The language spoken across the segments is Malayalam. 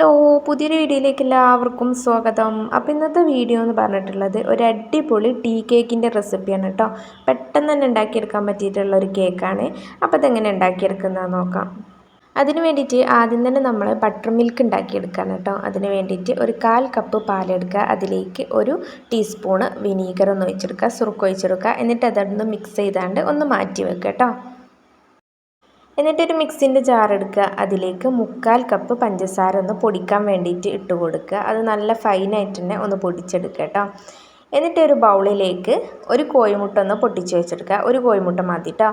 ഹലോ പുതിയൊരു വീഡിയോയിലേക്ക് എല്ലാവർക്കും സ്വാഗതം. അപ്പോൾ ഇന്നത്തെ വീഡിയോ എന്ന് പറഞ്ഞിട്ടുള്ളത് ഒരു അടിപൊളി ടീ കേക്കിന്റെ റെസിപ്പിയാണ് കേട്ടോ. പെട്ടെന്ന് തന്നെ ഉണ്ടാക്കിയെടുക്കാൻ പറ്റിയിട്ടുള്ള ഒരു കേക്കാണ്. അപ്പോൾ ഇതെങ്ങനെ ഉണ്ടാക്കിയെടുക്കുന്നതെന്ന് നോക്കാം. അതിന് വേണ്ടിയിട്ട് ആദ്യം തന്നെ നമ്മൾ ബട്ടർ മിൽക്ക് ഉണ്ടാക്കിയെടുക്കുകയാണ് കേട്ടോ. അതിന് വേണ്ടിയിട്ട് ഒരു കാൽ കപ്പ് പാലെടുക്കുക. അതിലേക്ക് ഒരു ടീസ്പൂണ് വിനീഗർ ഒന്ന് ഒഴിച്ചെടുക്കുക സുറുക്ക് ഒഴിച്ചെടുക്കുക. എന്നിട്ട് അതൊന്ന് മിക്സ് ചെയ്താണ്ട് ഒന്ന് മാറ്റി വെക്കുക കേട്ടോ. എന്നിട്ടൊരു മിക്സിന്റെ ജാർ എടുക്കുക. അതിലേക്ക് മുക്കാൽ കപ്പ് പഞ്ചസാര ഒന്ന് പൊടിക്കാൻ വേണ്ടിയിട്ട് ഇട്ട് കൊടുക്കുക. അത് നല്ല ഫൈനായിട്ട് തന്നെ ഒന്ന് പൊടിച്ചെടുക്കുക കേട്ടോ. എന്നിട്ട് ഒരു ബൗളിലേക്ക് ഒരു കോഴിമുട്ട ഒന്ന് പൊട്ടിച്ച് വെച്ചെടുക്കുക. ഒരു കോഴിമുട്ട മതി കേട്ടോ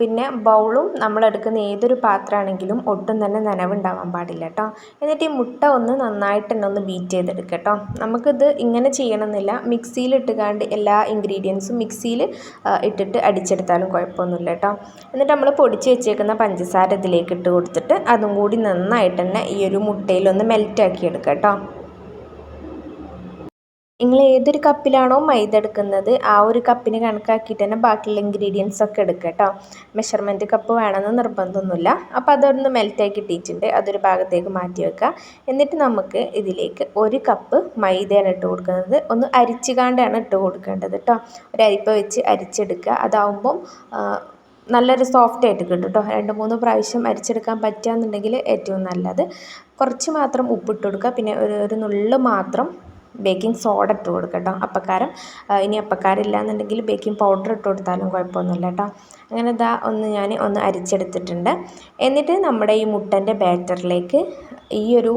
പിന്നെ ബൗളും നമ്മളെടുക്കുന്ന ഏതൊരു പാത്രമാണെങ്കിലും ഒട്ടും തന്നെ നനവുണ്ടാവാൻ പാടില്ല കേട്ടോ എന്നിട്ട് ഈ മുട്ട ഒന്ന് നന്നായിട്ട് തന്നെ ഒന്ന് ബീറ്റ് ചെയ്തെടുക്കുക കേട്ടോ നമുക്കിത് ഇങ്ങനെ ചെയ്യണമെന്നില്ല. മിക്സിയിൽ ഇട്ടുകാണ്ട് എല്ലാ ഇൻഗ്രീഡിയൻസും മിക്സിയിൽ ഇട്ടിട്ട് അടിച്ചെടുത്താലും കുഴപ്പമൊന്നുമില്ല കേട്ടോ എന്നിട്ട് നമ്മൾ പൊടിച്ച് വെച്ചേക്കുന്ന പഞ്ചസാര ഇതിലേക്ക് ഇട്ട് കൊടുത്തിട്ട് അതും കൂടി നന്നായിട്ട് തന്നെ ഈ ഒരു മുട്ടയിലൊന്ന് മെൽറ്റാക്കി കേട്ടോ നിങ്ങൾ ഏതൊരു കപ്പിലാണോ മൈദ എടുക്കുന്നത് ആ ഒരു കപ്പിന് കണക്കാക്കിയിട്ട് തന്നെ ബാക്കിയുള്ള ഇൻഗ്രീഡിയൻസ് ഒക്കെ എടുക്കുക കേട്ടോ. മെഷർമെന്റ് കപ്പ് വേണമെന്ന് നിർബന്ധമൊന്നുമില്ല. അപ്പോൾ അതൊന്ന് മെൽറ്റായി കിട്ടിയിട്ടുണ്ട് അതൊരു ഭാഗത്തേക്ക് മാറ്റി വെക്കുക. എന്നിട്ട് നമുക്ക് ഇതിലേക്ക് ഒരു കപ്പ് മൈദയാണ് ഇട്ട് കൊടുക്കുന്നത്. ഒന്ന് അരിച്ചുകാണ്ടാണ് ഇട്ട് കൊടുക്കേണ്ടത് കേട്ടോ. ഒരു അരിപ്പ വെച്ച് അരിച്ചെടുക്കുക. അതാവുമ്പം നല്ലൊരു സോഫ്റ്റ് ആയിട്ട് കിട്ടും കേട്ടോ. രണ്ട് മൂന്ന് പ്രാവശ്യം അരിച്ചെടുക്കാൻ പറ്റുകയെന്നുണ്ടെങ്കിൽ ഏറ്റവും നല്ലത്. കുറച്ച് മാത്രം ഉപ്പിട്ട് കൊടുക്കുക. പിന്നെ ഒരു ഒരു നുള്ള് മാത്രം ബേക്കിംഗ് സോഡ ഇട്ട് കൊടുക്കുക കേട്ടോ അപ്പക്കാരം ഇനി അപ്പക്കാരം എന്നുണ്ടെങ്കിൽ ബേക്കിംഗ് പൗഡർ ഇട്ട് കൊടുത്താലും കുഴപ്പമൊന്നുമില്ല കേട്ടോ. അങ്ങനെ ഇതാ ഒന്ന് ഞാൻ ഒന്ന് അരിച്ചെടുത്തിട്ടുണ്ട്. എന്നിട്ട് നമ്മുടെ ഈ മുട്ടന്റെ ബാറ്ററിലേക്ക് ഈ ഒരു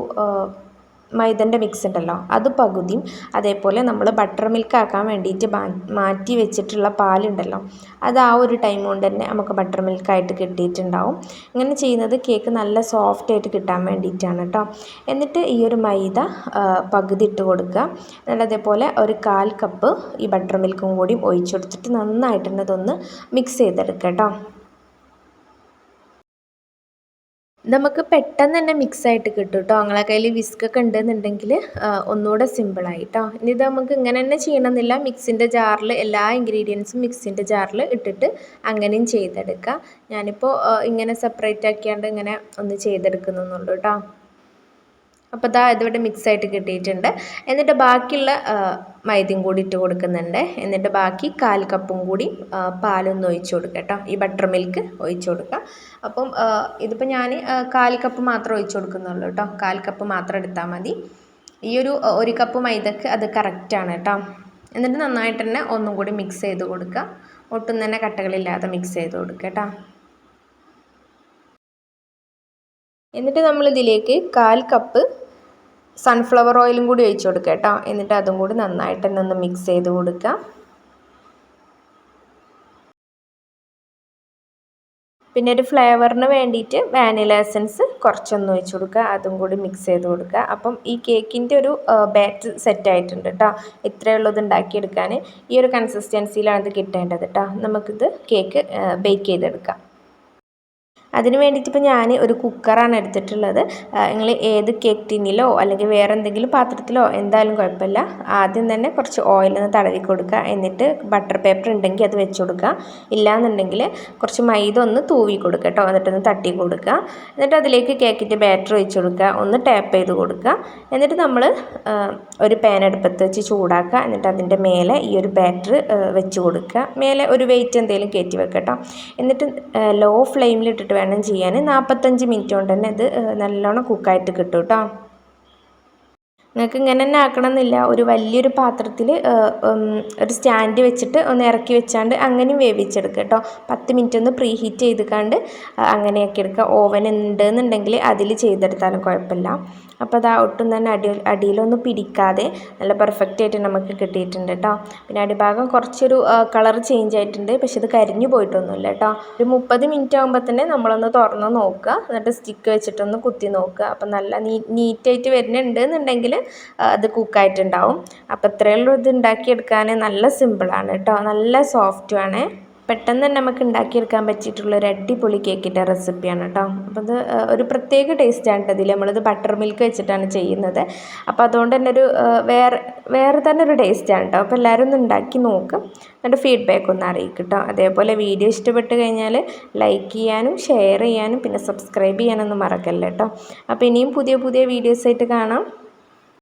മൈദന്റെ മിക്സ് ഉണ്ടല്ലോ. അത് പകുതിയും അതേപോലെ നമ്മൾ ബട്ടർ മിൽക്ക് ആക്കാൻ വേണ്ടിയിട്ട് മാറ്റി വെച്ചിട്ടുള്ള പാലുണ്ടല്ലോ. അത് ആ ഒരു ടൈം കൊണ്ട് തന്നെ നമുക്ക് ബട്ടർ മിൽക്കായിട്ട് കിട്ടിയിട്ടുണ്ടാവും. ഇങ്ങനെ ചെയ്യുന്നത് കേക്ക് നല്ല സോഫ്റ്റ് ആയിട്ട് കിട്ടാൻ വേണ്ടിയിട്ടാണ് കേട്ടോ എന്നിട്ട് ഈ ഒരു മൈദ പകുതി ഇട്ട് കൊടുക്കുക. എന്നിട്ട് അതേപോലെ ഒരു കാൽ കപ്പ് ഈ ബട്ടർ മിൽക്കും കൂടി ഒഴിച്ചു കൊടുത്തിട്ട് നന്നായിട്ട് തന്നെ ഇതൊന്ന് മിക്സ് ചെയ്തെടുക്കുക കേട്ടോ നമുക്ക് പെട്ടെന്ന് തന്നെ മിക്സ് ആയിട്ട് കിട്ടും കേട്ടോ നിങ്ങളെ കയ്യിൽ വിസ്ക് ഒക്കെ ഉണ്ടെന്നുണ്ടെങ്കിൽ ഒന്നുകൂടെ സിമ്പിളായി കേട്ടോ ഇനി ഇത് നമുക്ക് ഇങ്ങനെ തന്നെ ചെയ്യണമെന്നില്ല. മിക്സിന്റെ ജാറിൽ എല്ലാ ഇൻഗ്രീഡിയൻസും മിക്സിന്റെ ജാറിൽ ഇട്ടിട്ട് അങ്ങനെയും ചെയ്തെടുക്കുക ഞാനിപ്പോൾ ഇങ്ങനെ സെപ്പറേറ്റ് ആക്കിയാണ്ട് ഇങ്ങനെ ഒന്ന് ചെയ്തെടുക്കുന്നുള്ളൂ കേട്ടോ അപ്പോൾ ഇതാ ഇതിവിടെ മിക്സ് ആയിട്ട് കിട്ടിയിട്ടുണ്ട്. എന്നിട്ട് ബാക്കിയുള്ള മൈദയും കൂടി ഇട്ട് കൊടുക്കുന്നുണ്ട്. എന്നിട്ട് ബാക്കി കാൽ കപ്പും കൂടി പാലൊന്ന് ഒഴിച്ച് കൊടുക്കുക കേട്ടോ. ഈ ബട്ടർ മിൽക്ക് ഒഴിച്ച് കൊടുക്കുക അപ്പം ഇതിപ്പോൾ ഞാൻ കാൽ കപ്പ് മാത്രം ഒഴിച്ച് കൊടുക്കുന്നുള്ളൂ കേട്ടോ. കാൽ കപ്പ് മാത്രം എടുത്താൽ മതി. ഈ ഒരു ഒരു കപ്പ് മൈദക്ക് അത് കറക്റ്റാണ് കേട്ടോ. എന്നിട്ട് നന്നായിട്ട് തന്നെ ഒന്നും കൂടി മിക്സ് ചെയ്ത് കൊടുക്കുക ഒട്ടും തന്നെ കട്ടകളില്ലാതെ മിക്സ് ചെയ്ത് കൊടുക്കുക കേട്ടോ. എന്നിട്ട് നമ്മൾ ഇതിലേക്ക് കാൽ കപ്പ് സൺഫ്ലവർ ഓയിലും കൂടി ഒഴിച്ച് കൊടുക്കുക കേട്ടോ. എന്നിട്ട് അതും കൂടി നന്നായിട്ട് തന്നെ ഒന്ന് മിക്സ് ചെയ്ത് കൊടുക്കുക. പിന്നെ ഒരു ഫ്ലേവറിന് വേണ്ടിയിട്ട് വാനില എസൻസ് കുറച്ചൊന്ന് ഒഴിച്ച് കൊടുക്കുക. അതും കൂടി മിക്സ് ചെയ്ത് കൊടുക്കുക. അപ്പം ഈ കേക്കിന്റെ ഒരു ബാറ്റ് സെറ്റ് ആയിട്ടുണ്ട് കേട്ടോ. ഇത്രയേ ഉള്ളൂ ഇത് ഉണ്ടാക്കിയെടുക്കാൻ. ഈ ഒരു കൺസിസ്റ്റൻസിയിലാണ് ഇത് കിട്ടേണ്ടത് കേട്ടോ. നമുക്കിത് കേക്ക് ബേക്ക് ചെയ്തെടുക്കാം. അതിന് വേണ്ടിയിട്ട് ഇപ്പോൾ ഞാൻ ഒരു കുക്കറാണ് എടുത്തിട്ടുള്ളത്. നിങ്ങൾ ഏത് കേക്ക് ടിന്നിലോ അല്ലെങ്കിൽ വേറെ എന്തെങ്കിലും പാത്രത്തിലോ എന്തായാലും കുഴപ്പമില്ല. ആദ്യം തന്നെ കുറച്ച് ഓയിലൊന്ന് തടവി കൊടുക്കുക. എന്നിട്ട് ബട്ടർ പേപ്പർ ഉണ്ടെങ്കിൽ അത് വെച്ച് കൊടുക്കുക. ഇല്ലാന്നുണ്ടെങ്കിൽ കുറച്ച് മൈദ ഒന്ന് തൂവി കൊടുക്കുക കേട്ടോ. എന്നിട്ടൊന്ന് തട്ടി കൊടുക്കുക. എന്നിട്ട് അതിലേക്ക് കേക്കിന്റെ ബാറ്റർ ഒഴിച്ച് കൊടുക്കുക. ഒന്ന് ടാപ്പ് ചെയ്ത് കൊടുക്കുക. എന്നിട്ട് നമ്മൾ ഒരു പാൻ അടുപ്പത്ത് വെച്ച് ചൂടാക്കുക. എന്നിട്ട് അതിന്റെ മേലെ ഈ ഒരു ബാറ്റർ വെച്ച് കൊടുക്കുക. മേലെ ഒരു വെയിറ്റ് എന്തെങ്കിലും കയറ്റി വെക്കുക എന്നിട്ട് ലോ ഫ്ലെയിമിലിട്ടിട്ട് വേണം ചെയ്യാൻ. നാൽപ്പത്തഞ്ച് മിനിറ്റ് കൊണ്ട് തന്നെ ഇത് നല്ലോണം കുക്കായിട്ട് കിട്ടും കേട്ടോ. നിങ്ങൾക്ക് ഇങ്ങനെ തന്നെ ആക്കണമെന്നില്ല. ഒരു വലിയൊരു പാത്രത്തിൽ ഒരു സ്റ്റാൻഡ് വെച്ചിട്ട് ഒന്ന് ഇറക്കി വെച്ചാണ്ട് അങ്ങനെയും വേവിച്ചെടുക്കുക കേട്ടോ. പത്ത് മിനിറ്റ് ഒന്ന് പ്രീ ഹീറ്റ് ചെയ്തിക്കാണ്ട് അങ്ങനെയൊക്കെ എടുക്കുക ഓവൻ ഉണ്ടെന്നുണ്ടെങ്കിൽ അതിൽ ചെയ്തെടുത്താലും കുഴപ്പമില്ല. അപ്പോൾ അത് ഒട്ടും തന്നെ അടി അടിയിലൊന്നും പിടിക്കാതെ നല്ല പെർഫെക്റ്റ് ആയിട്ട് നമുക്ക് കിട്ടിയിട്ടുണ്ട് കേട്ടോ പിന്നെ അടിഭാഗം കുറച്ചൊരു കളർ ചേഞ്ച് ആയിട്ടുണ്ട്. പക്ഷെ ഇത് കരിഞ്ഞു പോയിട്ടൊന്നുമില്ല കേട്ടോ ഒരു മുപ്പത് മിനിറ്റ് ആകുമ്പോൾ തന്നെ നമ്മളൊന്ന് തുറന്ന് നോക്കുക. എന്നിട്ട് സ്റ്റിക്ക് വെച്ചിട്ടൊന്ന് കുത്തി നോക്കുക. അപ്പം നല്ല നീ നീറ്റായിട്ട് വരുന്നുണ്ട് എന്നുണ്ടെങ്കിൽ അത് കുക്കായിട്ടുണ്ടാവും അപ്പോൾ ഇത്രയുള്ള ഇത് ഉണ്ടാക്കിയെടുക്കാൻ. നല്ല സിമ്പിളാണ് കേട്ടോ നല്ല സോഫ്റ്റുമാണ് പെട്ടെന്ന് തന്നെ നമുക്ക് ഉണ്ടാക്കിയെടുക്കാൻ പറ്റിയിട്ടുള്ള ഒരു അടിപൊളി കേക്കിന്റെ റെസിപ്പിയാണ് കേട്ടോ. അപ്പോൾ അത് ഒരു പ്രത്യേക ടേസ്റ്റാണ് കേട്ടോ ഇതിൽ. നമ്മളിത് ബട്ടർ മിൽക്ക് വെച്ചിട്ടാണ് ചെയ്യുന്നത്. അപ്പോൾ അതുകൊണ്ട് തന്നെ ഒരു വേറെ വേറെ തന്നെ ഒരു ടേസ്റ്റാണ് കേട്ടോ. അപ്പോൾ എല്ലാവരും ഒന്ന് ഉണ്ടാക്കി നോക്കും. എന്നിട്ട് ഫീഡ്ബാക്ക് ഒന്ന് അറിയിക്കും കേട്ടോ. അതേപോലെ വീഡിയോ ഇഷ്ടപ്പെട്ട് കഴിഞ്ഞാൽ ലൈക്ക് ചെയ്യാനും ഷെയർ ചെയ്യാനും പിന്നെ സബ്സ്ക്രൈബ് ചെയ്യാനൊന്നും മറക്കല്ലേ കേട്ടോ. അപ്പോൾ ഇനിയും പുതിയ പുതിയ വീഡിയോസായിട്ട് കാണാം.